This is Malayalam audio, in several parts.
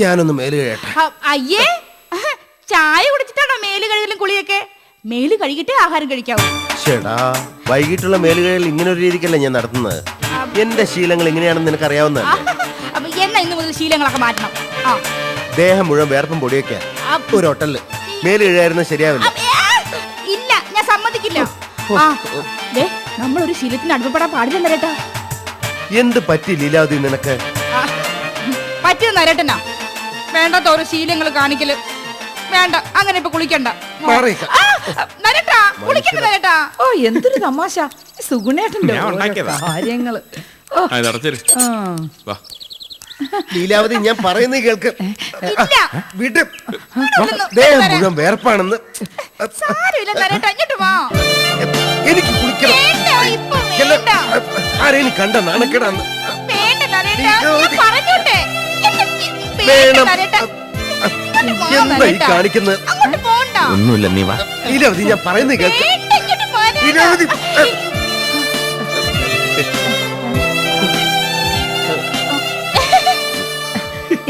ഞാനൊന്ന് മേൽ കഴിയട്ടെ അയ്യേ! ചായ കുടിച്ചിട്ടാണോ മേൽ കഴുകലും കുളിയൊക്കെ? മേൽ കഴുകിട്ടേ ആഹാരം കഴിക്കാവൂ. ചേടാ വൈകിട്ടുള്ള കഴുകൽ ഇങ്ങനെ ഒരു രീതിക്കല്ല ഞാൻ നടത്തുന്നത്? എന്റെ ശീലങ്ങൾ ഇങ്ങനെയാണെന്ന് നിനക്ക് അറിയാവുന്നതല്ലേ അപ്പൊ എന്നാ ഇന്ന് മുതൽ ശീലങ്ങളൊക്കെ മാറ്റണം? ആ. ദേഹം മുഴുവൻ വേർപ്പും പൊടിയൊക്കെ. ഒരു ഹോട്ടലിൽ. മേൽ കഴിയായിരുന്നത് ശരിയാവില്ല. ഇല്ല ഞാൻ സമ്മതിക്കില്ല. ആ ദേ നമ്മളൊരു ശീലത്തിന് അടുപ്പപ്പെടാൻ പാടില്ല എന്ത് പറ്റി ലീലാവതി നിനക്ക്? പറ്റിയ നരട്ടന. വേണ്ടാത്ത ഓരോ ശീലങ്ങൾ കാണിക്കൽ. വേണ്ട അങ്ങനെ ഇപ്പൊ കുളിക്കണ്ട. മാറിക്ക. ആ, നരേട്ടാ കുളിക്കണ്ട നരേട്ടാ. ഓ എന്തൊരു തമാശ. സുഗുണേട്ടന്റെ ഞാൻ ഓരോ ഉണ്ടാക്കിയതാ. കാര്യങ്ങൾ. ഓ. ആ, ഇത് അടച്ചിര്. ആ. വാ. ലീലാവതി ഞാൻ പറയുന്നത് കേൾക്ക്. ഇല്ല. ദേഹം. മുഴുവൻ വേർപ്പാണെന്ന്. സാരമില്ല നരേട്ടാ ഇങ്ങോട്ട് വാ. എനിക്ക് കുളിക്കണം. വേണ്ട ഇപ്പൊ വേണ്ട. ആരെയും കണ്ട നാണക്കേടാന്ന്. വേണ്ട നരേട്ടാ ഞാൻ പറഞ്ഞോട്ടെ. എന്നെ വേണ്ട വേണം. നരേട്ടാ ഇങ്ങോട്ട് വാ, എന്താ ഈ നരേട്ടാ. കാണിക്കുന്നത് അങ്ങോട്ട് പോണ്ട. ഒന്നുമില്ല നീ വാ. ലീലാവതി ഞാൻ പറയുന്നത് കേൾക്ക് വേണ്ട ഇങ്ങോട്ട് വാ, നരേട്ടാ. ലീലാവതി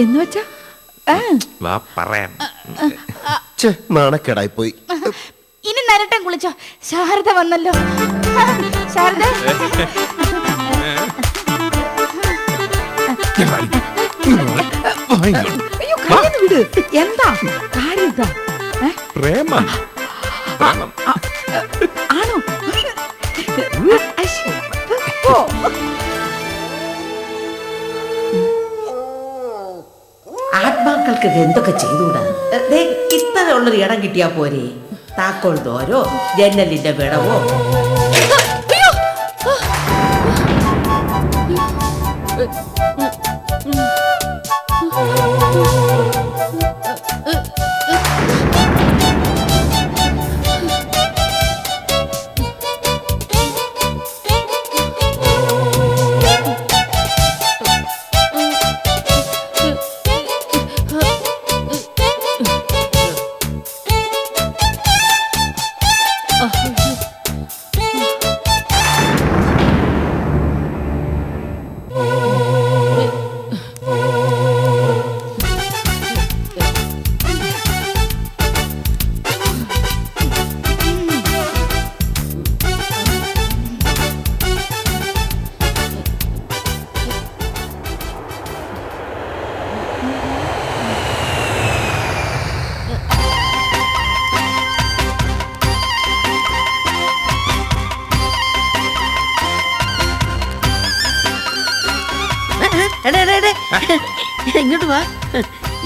എന്ന് വെച്ചാ? ആ, വാ പറയാം. ഛെ, നാണക്കേടായി പോയി. ഇനി നരട്ടൻ കുളിച്ചോ. ശാരദ വന്നല്ലോ. ശാരദ. അയ്യോ കയ്യിന്ന് വിട്. എന്താ? കാര്യം എന്താ? ഏ? പ്രേമം. പ്രേമം. ആണോ? അശ്ശോ. ഓ ആത്മാക്കൾക്ക് ഇത് എന്തൊക്കെ ചെയ്തുകൂടാ? ദേ ഇത്തരമുള്ളൊരു ഇടം കിട്ടിയാ പോരെ. താക്കോൽ ദോരോ ജനലിന്റെ വിടവോ?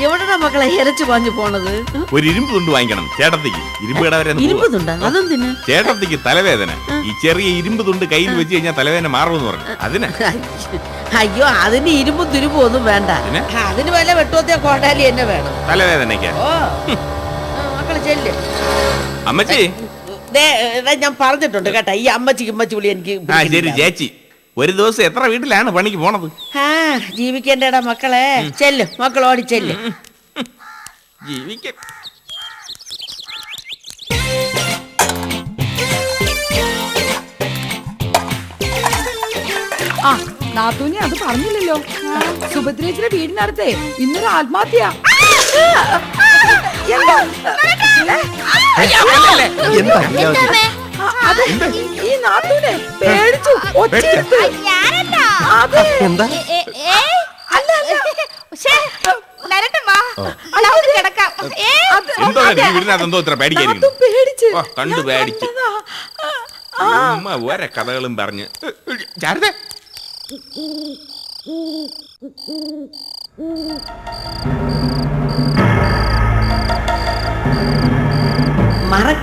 എവിടെടാ മക്കളെ ഇരച്ചു പാഞ്ഞു പോണത്? ഒരു ഇരുമ്പ് തുണ്ട് വാങ്ങിക്കണം. ചേട്ടത്തിക്ക് ഇരുമ്പ് കടവരെ അതെന്തിന്? ചേട്ടത്തിക്ക് തലവേദന. ഈ ചെറിയ ഇരുമ്പ് തുണ്ട് കയ്യിൽ വെച്ച് കഴിഞ്ഞാൽ തലവേദന മാറുമെന്ന് പറഞ്ഞു. അതിന്? അയ്യോ അതിന് ഇരുമ്പും തുരുമ്പും ഒന്നും വേണ്ട? അതിന് വല്ല വെട്ടുവത്തെ കോട്ടാലി തന്നെ വേണം. തലവേദനയ്ക്ക്? മക്കളെ ചെല്ല്. അമ്മച്ചി? ഞാൻ പറഞ്ഞിട്ടുണ്ട് കേട്ടാ. ഈ അമ്മച്ചിക്ക് ഇമ്മച്ചി വിളി എനിക്ക് ശരി ചേച്ചി. ഒരു ദിവസം എത്ര വീട്ടിലാണ് പണിക്ക് പോണത് ആ ജീവിക്കേണ്ടടാ മക്കളെ ചെല്ല് മക്കൾ ഓടി ചെല്ല് ജീവിക്ക ആ നാത്തൂനി അത് പറഞ്ഞില്ലല്ലോ സുഭദ്രേച്ചിയുടെ വീടിനടുത്തേ ഇന്നൊരു ആത്മഹത്യ എന്താ? എന്താ ഈ നാത്തൂനെ പേടിച്ചു ഒച്ചയെടുത്ത് ഞാനല്ല. അതെ. എന്താ? ഏ, ഏ, അല്ല ശ്ശേ, വാ. നമുക്ക് കിടക്കാം. ഏ, എന്തോ ഈ വീടിനകത്ത് എന്തോ ഇത്ര പേടിച്ച്. ഓ, കണ്ടു ഞാൻ പേടിച്ച്. കണ്ടതാ. ആ, ഉമ്മ ഓരോ കഥകളും പറഞ്ഞ്. ചാരദേ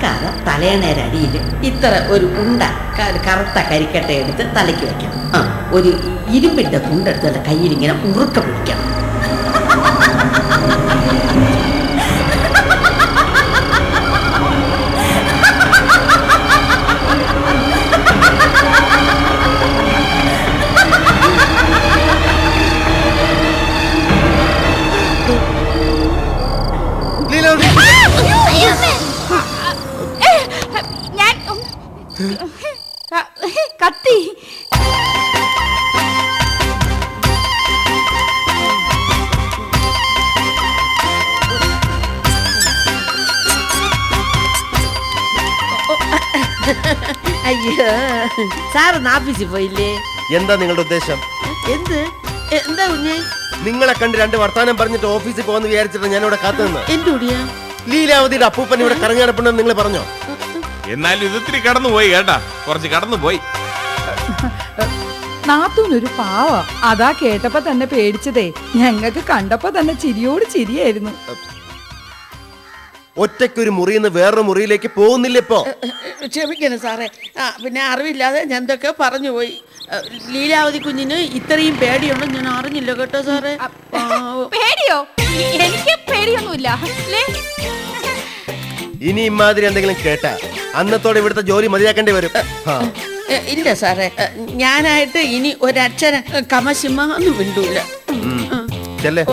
മറക്കാതെ തലേണേരടിയിൽ ഇത്ര ഒരു ഉണ്ട കറുത്ത കരിക്കട്ട എടുത്ത് തലയ്ക്ക് വെക്കണം ആ ഒരു ഇരുമ്പിന്റെ തുണ്ടെടുത്ത് കയ്യിൽ ഇങ്ങനെ ഉറുക്ക പിടിക്കണം ലീലാവതി കത്തി. അയ്യോ സാറൊന്ന് ആഫീസിൽ പോയില്ലേ? എന്താ നിങ്ങളുടെ ഉദ്ദേശം? എന്ത്? എന്താ കുഞ്ഞെ? നിങ്ങളെ കണ്ട് രണ്ട് വർത്താനം പറഞ്ഞിട്ട് ഓഫീസിൽ പോകുന്ന വിചാരിച്ചിട്ട് ഞാൻ ഇവിടെ കാത്തു നിന്ന് എന്തോടിയാ? ലീലാവതിയുടെ അപ്പൂപ്പൻ ഇവിടെ കറങ്ങാടപ്പുണ്ടെന്ന് നിങ്ങൾ പറഞ്ഞോ? എന്നാലും ഇത് ഇത്തിരി കടന്നുപോയി കേട്ടാ. കുറച്ച് കടന്നുപോയി. നാത്തൂനൊരു പാവ. അതാ കേട്ടപ്പോ തന്നെ പേടിച്ചതേ. ഞങ്ങക്ക് കണ്ടപ്പോ തന്നെ ചിരിയോട് ചിരിയായിരുന്നു. ഒറ്റയ്ക്കൊരു മുറിയിൽ നിന്ന് വേറൊരു മുറിയിലേക്ക് പോകുന്നില്ല ഇപ്പോ? ക്ഷമിക്കണം സാറേ. ആ പിന്നെ അറിവില്ലാതെ ഞാൻ എന്തൊക്കെ പറഞ്ഞു പോയി. ലീലാവതി കുഞ്ഞിന് ഇത്രയും പേടിയുണ്ടെന്ന് ഞാൻ അറിഞ്ഞില്ല കേട്ടോ സാറേ. പേടിയോ? എനിക്ക് പേടിയൊന്നുമില്ല. ഇനി ഇമാതിരി എന്തെങ്കിലും കേട്ടാ അന്നത്തോടെ ഇവിടുത്തെ ജോലി മതിയാക്കേണ്ടി വരും. ഇല്ല സാറേ. ഞാനായിട്ട് ഇനി ഒരക്ഷരം കമശിമ ഒന്നും മിണ്ടൂല. ചെല്ലേ.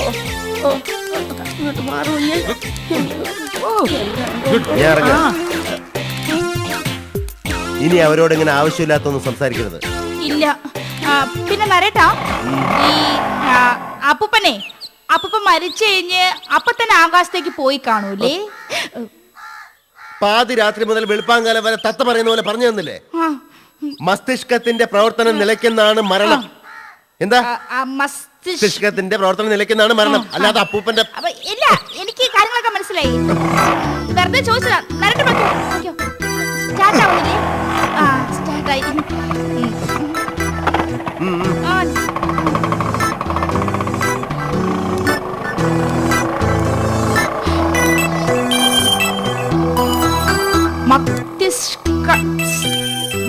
ഞാൻ. ഇറങ്ങാം. ഇനി അവരോട് ഇങ്ങനെ ആവശ്യമില്ലാത്തൊന്നും സംസാരിക്കരുത്. ഇല്ല. പിന്നെ വരട്ടാ. ഈ അപ്പൂപ്പനെ അപ്പൂപ്പൻ മരിച്ചു കഴിഞ്ഞ് അപ്പൊ തന്നെ ആകാശത്തേക്ക് പോയി കാണൂലേ? പാതി രാത്രി മുതൽ വെളുപ്പാങ്കാലം വരെ തത്ത പറയുന്ന പോലെ പറഞ്ഞു തന്നില്ലേ? മസ്തിഷ്കത്തിന്റെ പ്രവർത്തനം നിലയ്ക്കുന്നതാണ് മരണം. എന്താ? മസ്തിഷ്കത്തിന്റെ പ്രവർത്തനം നിലയ്ക്കുന്നതാണ് മരണം. അല്ലാതെ അപ്പൂപ്പന്റെ അപ്പൊ ഇല്ല എനിക്ക് കാര്യങ്ങളൊക്കെ മനസ്സിലായി. വെറുതെ ചോദിച്ചതാ.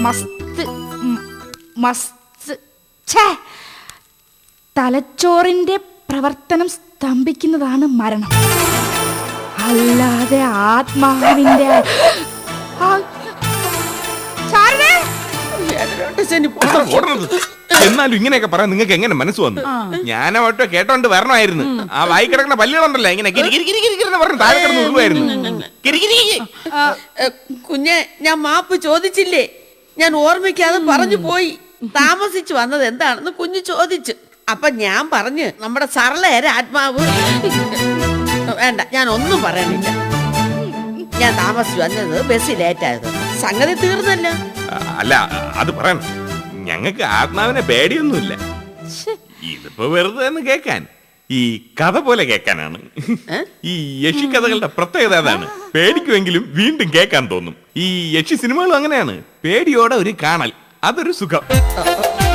മസ്ത് മസ്ത് ഛേ! തലച്ചോറിന്റെ പ്രവർത്തനം സ്തംഭിക്കുന്നതാണ് മരണം. അല്ലാതെ ആത്മാവിന്റെ ആ, എന്നാലും ഇങ്ങനെയൊക്കെ പറയാൻ നിങ്ങൾക്ക് എങ്ങനെ മനസ്സ് വന്നു? ഞാനോട്ടോ കേട്ടോണ്ട് വരണമായിരുന്നു. ആ വായി കിടക്കുന്ന പല്ലുകളുണ്ടല്ലോ ഇങ്ങനെ കിരി കിരി കിരി കിരി എന്ന് പറഞ്ഞ് താഴെ കിടന്ന് ഉരുവായിരുന്നു കിരി കിരി കുഞ്ഞെ ഞാൻ മാപ്പ് ചോദിച്ചില്ലേ? ഞാൻ ഓർമ്മിക്കാതെ പറഞ്ഞു പോയി. താമസിച്ചു വന്നത് എന്താണെന്ന് കുഞ്ഞു ചോദിച്ചു. അപ്പൊ ഞാൻ പറഞ്ഞു നമ്മുടെ സർളേരെ ആത്മാവ് വേണ്ട ഞാൻ ഒന്നും പറയണില്ല. ഞാൻ താമസിച്ചു വന്നത് ബസ് ലേറ്റായത് സംഗതി തീർന്നല്ലോ. ആ, അല്ല അത് പറയണം. ഞങ്ങൾക്ക് ആത്മാവിനെ പേടിയൊന്നുമില്ല. ഇതിപ്പോ വെറുതെ എന്ന് കേക്കാൻ ഈ കഥ പോലെ കേക്കാനാണ് ഈ യക്ഷി കഥകളുടെ പ്രത്യേകത അതാണ്. പേടിക്കുമെങ്കിലും വീണ്ടും കേക്കാൻ തോന്നും. ഈ യക്ഷി സിനിമകളും അങ്ങനെയാണ്. പേടിയോടെ ഒരു കാണൽ. അതൊരു സുഖം.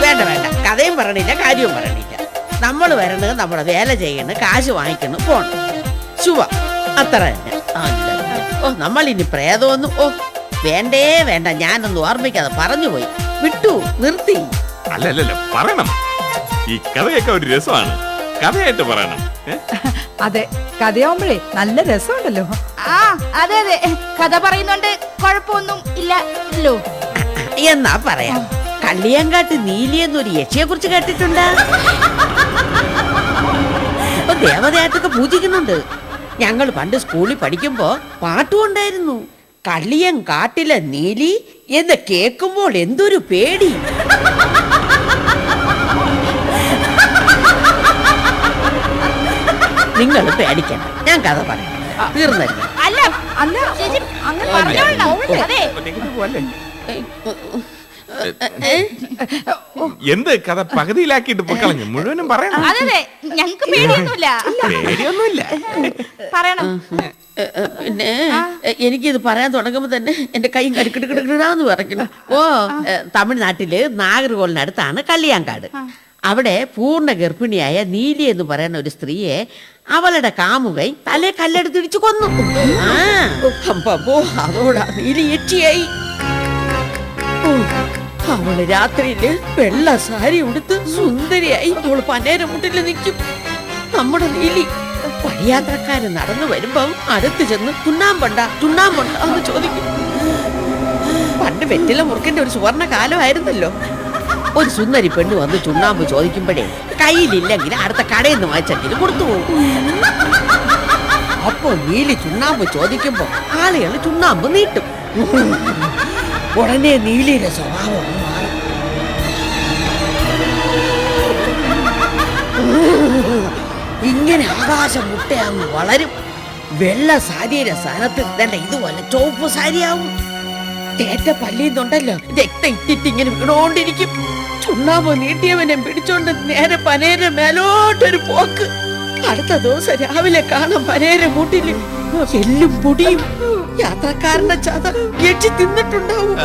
വേണ്ട വേണ്ട. കഥയും പറയണില്ല കാര്യവും പറയണില്ല. നമ്മൾ വരണത് നമ്മുടെ വേല ചെയ്യണ് കാശ് വാങ്ങിക്കണം പോണം. ശുഭ. അത്ര തന്നെ. ഓ നമ്മൾ ഇനി പ്രേതമൊന്നും ഓ വേണ്ടേ വേണ്ട. ഞാനൊന്നും ഓർമ്മിക്കാതെ പറഞ്ഞു പോയി വിട്ടു നിർത്തി. അല്ലല്ലല്ല പറയണം. ഈ കഥയൊക്കെ ഒരു രസമാണ്. കഥയായിട്ട് പറയണം. അതെ കഥയാവുമ്പോഴേ നല്ല രസമുണ്ടല്ലോ. ആ അതെ അതെ. കഥ പറയുന്നോണ്ട് കുഴപ്പമൊന്നും ഇല്ലല്ലോ എന്നാ പറയാം. കള്ളിയാങ്കാട്ട് നീലി എന്നൊരു യക്ഷിയെ കുറിച്ച് കേട്ടിട്ടുണ്ട്? ദേവതയായിട്ടൊക്കെ പൂജിക്കുന്നുണ്ട്. ഞങ്ങൾ പണ്ട് സ്കൂളിൽ പഠിക്കുമ്പോ പാട്ടും ഉണ്ടായിരുന്നു കള്ളിയൻ കാട്ടിലെ നീലി എന്ന് കേൾക്കുമ്പോൾ എന്തൊരു പേടി. നിങ്ങൾ പേടിക്കണം ഞാൻ കഥ പറയാം. തീർന്നല്ലേ. അല്ല അല്ല ചേച്ചി അങ്ങനെ പറഞ്ഞോളണം അതെ. ഒറ്റയ്ക്ക് എന്ത് കഥ പകുതിയിലാക്കിട്ട് പൊക്കളഞ്ഞു മുഴുവനും പറയണം. അതെ ഞങ്ങക്ക് പേടിയൊന്നുമില്ല. പേടിയൊന്നുമില്ല. പറയണം. പിന്നെ എനിക്കിത് പറയാൻ തുടങ്ങുമ്പോൾ തന്നെ എന്റെ കൈ കടുക്കിടുക്കിടുക്കിടാന്ന് പറഞ്ഞു ഓ തമിഴ്നാട്ടിൽ നാഗർകോളിനടുത്താണ് കല്യാങ്കാട്. അവിടെ പൂർണ ഗർഭിണിയായ നീലി എന്ന് പറയുന്ന ഒരു സ്ത്രീയെ അവളുടെ കാമുകൈ തലേ കല്ലെടുത്തിടിച്ചു കൊന്നു. അതോടാ നീലി എട്ടിയായി അവൾ രാത്രിയിൽ വെള്ള സാരി ഉടുത്ത് സുന്ദരിയായി. അവൾ പനേര മുട്ടിൽ നിൽക്കും. നമ്മുടെ നീലി വഴിയാത്രക്കാര് നടന്നു വരുമ്പോ അടുത്ത് ചെന്ന് ചുണ്ണാമ്പണ്ട ചുണ്ണാമ്പണ്ട എന്ന് ചോദിക്കും. പണ്ട് വെറ്റില മുറുക്കിന്റെ ഒരു സുവർണ കാലമായിരുന്നല്ലോ. ഒരു സുന്ദരി പെണ്ണ് വന്ന് ചുണ്ണാമ്പ് ചോദിക്കുമ്പോഴേ കയ്യിലില്ലെങ്കിൽ അടുത്ത കടയിൽ നിന്ന് വാങ്ങിച്ചെങ്കിലും കൊടുത്തു പോകും. അപ്പോ നീലി ചുണ്ണാമ്പ് ചോദിക്കുമ്പോ ആളുകൾ ചുണ്ണാമ്പ് നീട്ടും. ഉടനെ നീലിയുടെ സ്വഭാവം ഇങ്ങനെ ആകാശം മുട്ടയാകും വളരും. വെള്ള സാരിയുടെ സ്ഥാനത്ത് ഇതണ്ട ഇതുപോലെ ചോപ്പ് സാരിയാവും. തേറ്റ പല്ലിന്നുണ്ടല്ലോ. രക്തം ഇറ്റിട്ട് ഇങ്ങനെ വീണോണ്ടിരിക്കും. ചുണ്ണാമ്പ് നീട്ടിയവനെ പിടിച്ചോണ്ട് നേരെ പനേരെ മേലോട്ടൊരു പോക്ക്. അടുത്ത ദിവസം രാവിലെ കാണാം പനേരെ മൂട്ടിൽ എല്ലും പൊടിയും യാത്രക്കാരന്റെ ചത എച്ചി തിന്നിട്ടുണ്ടാവും.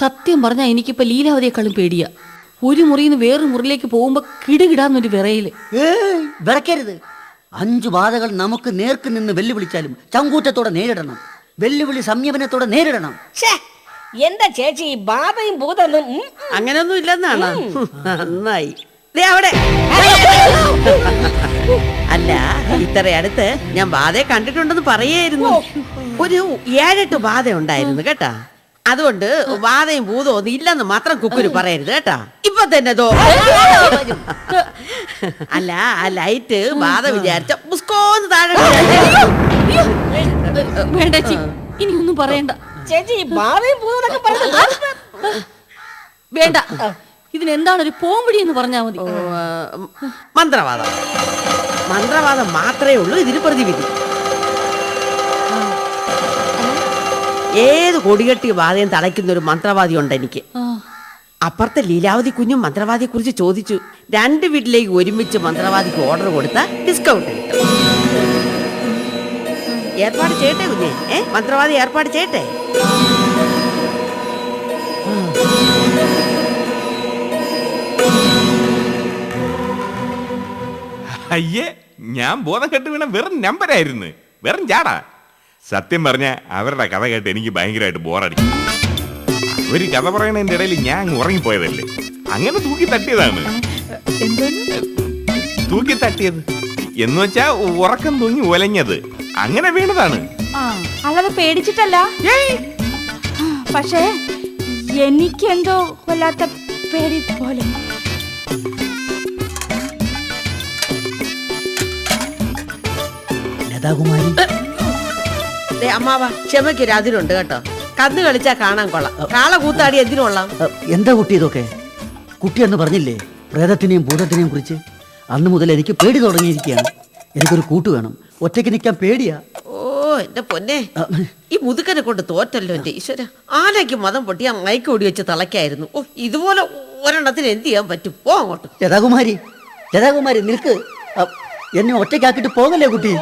സത്യം പറഞ്ഞാൽ എനിക്കിപ്പോ ലീലാവതിയെക്കാളും പേടിയാ. ഒരു മുറിയിൽ നിന്ന് വേറൊരു മുറിയിലേക്ക് പോകുമ്പോ കിടുകിടാന്നൊരു വിറയിൽ. വിറക്കരുത് അഞ്ചു ബാധകൾ നമുക്ക് നേർക്ക് നിന്ന് വെല്ലുവിളിച്ചാലും ചങ്കൂറ്റത്തോടെ നേരിടണം. വെല്ലുവിളി സംയമനത്തോടെ നേരിടണം. ഛേ, എന്താ ചേച്ചി ഈ ബാധയും ഭൂതമൊന്നും ഉം, അങ്ങനൊന്നും ഇല്ലെന്നാണ്? നന്നായി. ദേ അവിടെ. അല്ല ഇത്ര അടുത്ത് ഞാൻ ബാധയെ കണ്ടിട്ടുണ്ടെന്ന് പറയായിരുന്നു. ഒരു ഏഴെട്ട് ബാധ ഉണ്ടായിരുന്നു കേട്ടാ? അതുകൊണ്ട് വാതയും ഭൂതവും ഒന്നും ഇല്ലെന്ന് മാത്രം കുക്കുരു പറയരുത് കേട്ടാ ഇപ്പൊ തന്നെ ദോ അല്ല ആ ലൈറ്റ് വാദ വിചാരിച്ച മുസ്കോന്ന് താഴെ. വേണ്ട ചേച്ചി ഇനി ഒന്നും പറയണ്ട ചേച്ചി ഭൂതമൊക്കെ വേണ്ട ഇതിനെന്താണ് ഒരു പോംപിടി എന്ന് പറഞ്ഞാ മതി മന്ത്രവാദം മന്ത്രവാദം മാത്രമേ ഉള്ളൂ ഇതിന് പ്രതിവിധി ഏത് കൊടികെട്ടി ബാധയും തളയ്ക്കുന്ന ഒരു മന്ത്രവാദി ഉണ്ട് എനിക്ക് അപ്പുറത്തെ ലീലാവതി കുഞ്ഞും മന്ത്രവാദിയെ കുറിച്ച് ചോദിച്ചു. രണ്ട് വീട്ടിലേക്ക് ഒരുമിച്ച് മന്ത്രവാദിക്ക് ഓർഡർ കൊടുത്ത ഡിസ്കൗണ്ട് കിട്ടും ഏർപ്പാട് ചെയ്യട്ടെ കുഞ്ഞെ? ഏ? മന്ത്രവാദി ഏർപ്പാട് ചെയ്യട്ടെ? അയ്യേ ഞാൻ ബോധം കെട്ട് വീണ വെറും നമ്പരായിരുന്നു. വെറും ജാടാ. സത്യം പറഞ്ഞ അവരുടെ കഥ കേട്ട് എനിക്ക് ഭയങ്കരമായിട്ട് ബോറടിക്കും ഒരു കഥ പറയണതിന്റെ ഇടയിൽ ഞാൻ അങ്ങ് ഉറങ്ങിപ്പോയതല്ലേ? അങ്ങനെ തൂക്കി തട്ടിയതാണ്. തൂക്കി തട്ടിയത്. എന്ന് വെച്ചാ ഉറക്കം തൂങ്ങി ഒലഞ്ഞത് അങ്ങനെ വീണതാണ്. ആ അല്ലാതെ പേടിച്ചിട്ടല്ല? പക്ഷേ പക്ഷേ എനിക്കെന്തോ വല്ലാത്ത പേടി പോലെ. ലതാകുമാരി. അമ്മാവ ക്ഷമയ്ക്കൊരു അതിരുണ്ട് കേട്ടോ. കന്ന് കളിച്ചാ കാണാൻ കൊള്ളാം. കാള കൂത്താടി എന്തിനു കൊള്ളാം? എന്താ കുട്ടി ഇതൊക്കെ? കുട്ടി എന്ന് പറഞ്ഞില്ലേ പ്രേതത്തിനെയും ഭൂതത്തിനെയും കുറിച്ച്? അന്ന് മുതൽ എനിക്ക് പേടി തുടങ്ങിയിരിക്കുകയാണ്. എനിക്കൊരു കൂട്ട് വേണം. ഒറ്റയ്ക്ക് നിൽക്കാൻ പേടിയാ. ഓ എന്റെ പൊന്നെ. ഈ മുതുക്കനെ കൊണ്ട് തോറ്റല്ലോ എന്റെ ഈശ്വര. ആനയ്ക്ക് മതം പൊട്ടി ആ മയക്ക് ഓടി വെച്ച് തളയ്ക്കായിരുന്നു. ഓ ഇതുപോലെ ഒരെണ്ണത്തിന് എന്ത് ചെയ്യാൻ പറ്റും? പോ അങ്ങോട്ട്. ജതാകുമാരി ജതാകുമാരി നിൽക്ക്. എന്നെ ഒറ്റയ്ക്കാക്കിട്ട് പോകല്ലേ കുട്ടി?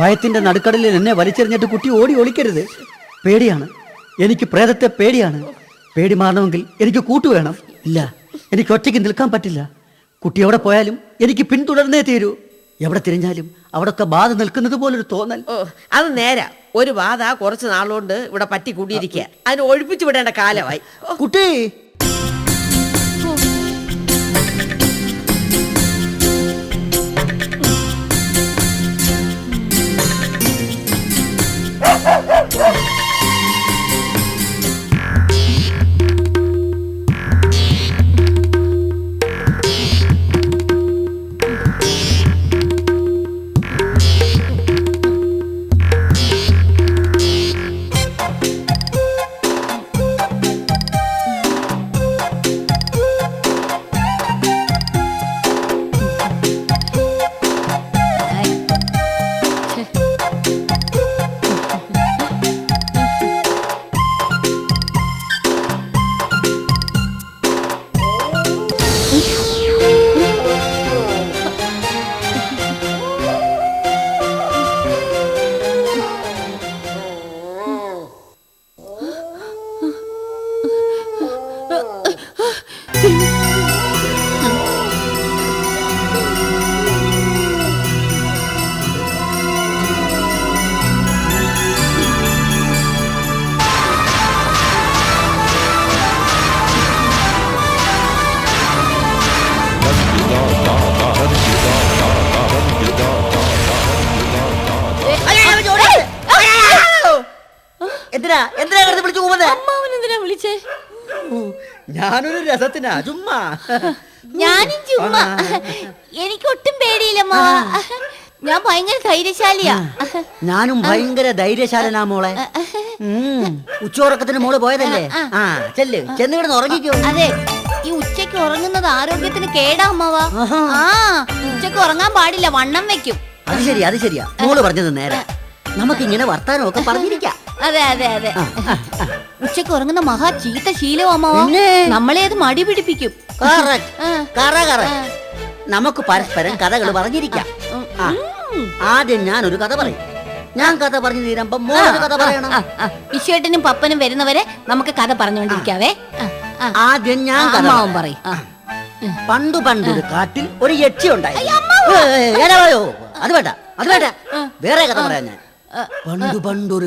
ഭയത്തിന്റെ നടുക്കടലിൽ എന്നെ വലിച്ചെറിഞ്ഞിട്ട് കുട്ടി ഓടി ഒളിക്കരുത്. പേടിയാണ്. എനിക്ക് പ്രേതത്തെ പേടിയാണ്. പേടി മാറണമെങ്കിൽ എനിക്ക് കൂട്ടു വേണം. ഇല്ല എനിക്ക് ഒറ്റയ്ക്ക് നിൽക്കാൻ പറ്റില്ല. കുട്ടി എവിടെ പോയാലും എനിക്ക് പിന്തുടർന്നേ തീരൂ. എവിടെ തിരിഞ്ഞാലും അവിടൊക്കെ ബാധ നിൽക്കുന്നത് പോലൊരു തോന്നൽ. ഓ അത് നേരാ. ഒരു ബാധ കുറച്ച് നാളുകൊണ്ട് ഇവിടെ പറ്റി കൂടിയിരിക്കുക. അതിന് ഒഴിപ്പിച്ചു വിടേണ്ട കാലമായി. കുട്ടി വിളിച്ചു അമ്മാവൻ എന്തിനാ വിളിച്ചേ? ഞാനൊരു രസത്തിനാ ചുമ്മാ. ഞാനും ചുമ്മാ. എനിക്കൊട്ടും പേടിയില്ലമ്മ ഞാൻ ഭയങ്കര ധൈര്യശാലിയാ. ഞാനും ഭയങ്കര ധൈര്യശാലനാ മോളെ. ഉച്ചോറക്കത്തിന് മോൾ പോയതല്ലേ? ആ ചെല്ല് ചെന്ന് കിടന്ന് ഉറങ്ങിക്കോ. അതെ ഈ ഉച്ചയ്ക്ക് ഉറങ്ങുന്നത് ആരോഗ്യത്തിന് കേടാ അമ്മാവാ. ആ ഉച്ചയ്ക്ക് ഉറങ്ങാൻ പാടില്ല വണ്ണം വെക്കും. അത് ശരിയാ അത് ശരിയാ. മോൾ പറഞ്ഞത് നേരെ. നമുക്ക് ഇങ്ങനെ വർത്താനമൊക്കെ പറഞ്ഞിരിക്കാം. അതെ അതെ അതെ. ഉച്ചയ്ക്ക് ഉറങ്ങുന്ന മഹാ ചീത്ത ശീലവും നമ്മളെ അത് മടി പിടിപ്പിക്കും. നമുക്ക് പരസ്പരം കഥകൾ പറഞ്ഞിരിക്കാം. ആദ്യം ഞാൻ ഒരു കഥ പറയും. ഞാൻ കഥ പറഞ്ഞു തീരുമ്പോ മോനൊരു കഥ പറയണം. വിശ്വേട്ടനും പപ്പനും വരുന്നവരെ നമുക്ക് കഥ പറഞ്ഞുകൊണ്ടിരിക്കാവേ. ആദ്യം ഞാൻ കഥ അമ്മാവൻ പറയാം. പണ്ടു പണ്ടൊരു കാട്ടിൽ ഒരു യക്ഷി ഉണ്ടായി അത് വേണ്ട അത് വേണ്ട. വേറെ കഥ പറയാം ഞാൻ. പണ്ടു പണ്ടൊരു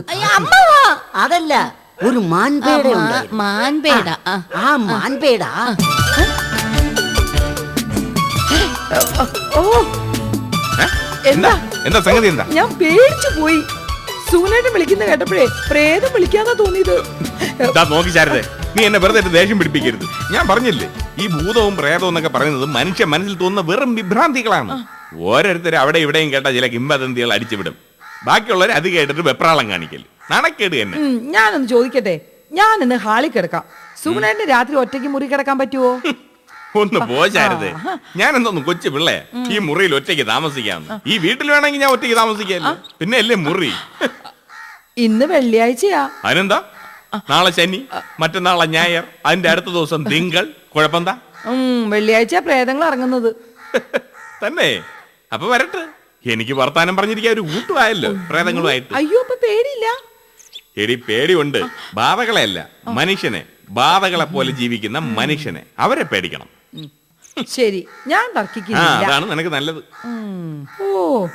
അതല്ല ഒരു മാൻപേട മാൻപേട. ആ. ആ. മാൻപേട. എന്താ? എന്താ സംഗതി എന്താ? ഞാൻ പേടിച്ചു പോയി. സൂനേട്ടൻ വിളിക്കുന്ന കേട്ടപ്പോഴേ പ്രേതം വിളിക്കാന്നാ തോന്നിയത്. നോക്കി ശാരദേ നീ എന്നെ വെറുതെ ദേഷ്യം പിടിപ്പിക്കരുത്. ഞാൻ പറഞ്ഞില്ലേ ഈ ഭൂതവും പ്രേതവും എന്നൊക്കെ പറയുന്നത് മനുഷ്യ മനസ്സിൽ തോന്നുന്ന വെറും വിഭ്രാന്തികളാണ്. ഓരോരുത്തരും അവിടെ ഇവിടെയും കേട്ട ചില കിംവദന്തികൾ അടിച്ചുവിടും. ബാക്കിയുള്ളവർ അത് കേട്ടിട്ട് വെപ്രാളം കാണിക്കൽ. നടക്കേട് തന്നെ. ഉം, ഞാനൊന്ന് ചോദിക്കട്ടെ? ഞാൻ ഇന്ന് ഹാളിൽ കിടക്കാം. സുഗുണേട്ടന് രാത്രി ഒറ്റയ്ക്ക് മുറി കിടക്കാൻ പറ്റുമോ ഒന്ന് പോശാരത് ഞാൻ എന്തോന്നു കൊച്ചു പിള്ളേ ഈ മുറിയിൽ ഒറ്റയ്ക്ക് താമസിക്കാന്ന് ഈ വീട്ടിൽ വേണമെങ്കിൽ ഞാൻ ഒറ്റയ്ക്ക് താമസിക്കാമല്ലോ പിന്നെ അല്ലേ മുറി? ഇന്ന് വെള്ളിയാഴ്ചയാ. അതിനെന്താ? നാളെ ശനി മറ്റന്നാളെ ഞായർ അതിന്റെ അടുത്ത ദിവസം തിങ്കൾ കുഴപ്പമെന്താ? ഉം വെള്ളിയാഴ്ച പ്രേതങ്ങൾ ഇറങ്ങുന്നത്. തന്നെ. അപ്പൊ വരട്ടെ. എനിക്ക് വർത്താനം പറഞ്ഞിരിക്കാൻ ഒരു കൂട്ടുമായല്ലോ പ്രേതങ്ങളുമായിട്ട്. അയ്യോ അപ്പൊ പേടിയില്ല? എടി പേടിയുണ്ട്. ബാധകളെ അല്ല മനുഷ്യനെ ബാധകളെ പോലെ ജീവിക്കുന്ന മനുഷ്യനെ. അവരെ പേടിക്കണം. ശരി ഞാൻ തർക്കിക്കുന്നു അതാണ് നിനക്ക് നല്ലത്. ഓ.